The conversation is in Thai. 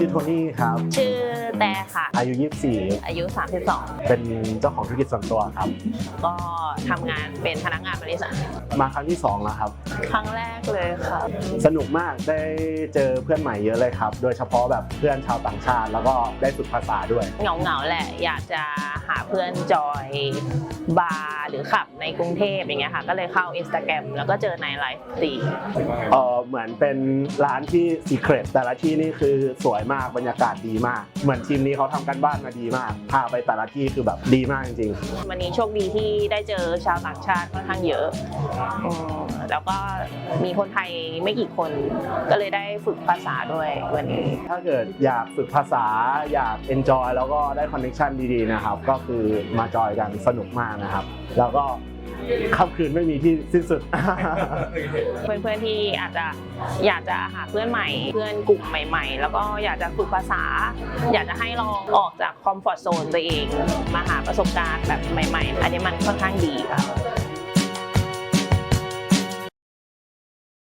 ชื่อโทนี่ครับ ชื่อแต่ค่ะ อายุ 24 อายุเป็นเจ้าของธุรกิจส่วนตัวครับ32ก็ทำงานเป็นพนักงานบริษัท มาครั้งที่ 2 แล้วครับ ครั้งแรกเลยค่ะ สนุกมากได้เจอเพื่อนใหม่เยอะเลยครับ โดยเฉพาะแบบเพื่อนชาวต่างชาติ แล้วก็ได้ฝึกภาษาด้วย เหงาๆแหละ อยากจะหาเพื่อนจอยบาร์หรือขับในกรุงเทพอย่างเงี้ยค่ะ ก็เลยเข้า Instagram แล้วก็เจอในไลฟ์สตรีมเออเหมือนเป็นร้านที่ซีเครตแต่ละที่นี่คือสวยมาก บรรยากาศดีมาก เหมือนทีมนี้เขาทำกันบ้านมาดีมาก พาไปแต่ละที่คือแบบดีมากจริงวันนี้โชคดีที่ได้เจอชาวต่างชาติค่อนข้างเยอะอืมแล้วก็มีคนไทยไม่กี่คน ก็เลยได้ฝึกภาษาด้วยวันนี้ๆถ้าเกิดอยากฝึกภาษาอยาก enjoy แล้วก็ได้คอนเน t ชันดีๆนะครับ ก็คือมาจอยกันสนุกมากนะครับ แล้วก็ ค่ำคืนไม่มีที่สิ้นสุด เพื่อนๆที่อาจจะอยากจะหาเพื่อนใหม่ เพื่อนกลุ่มใหม่ๆ แล้วก็อยากจะฝึกภาษา อยากจะให้ลองออกจากคอมฟอร์ทโซนตัวเอง มาหาประสบการณ์แบบใหม่ ๆ อันนี้มันค่อนข้างดีค่ะ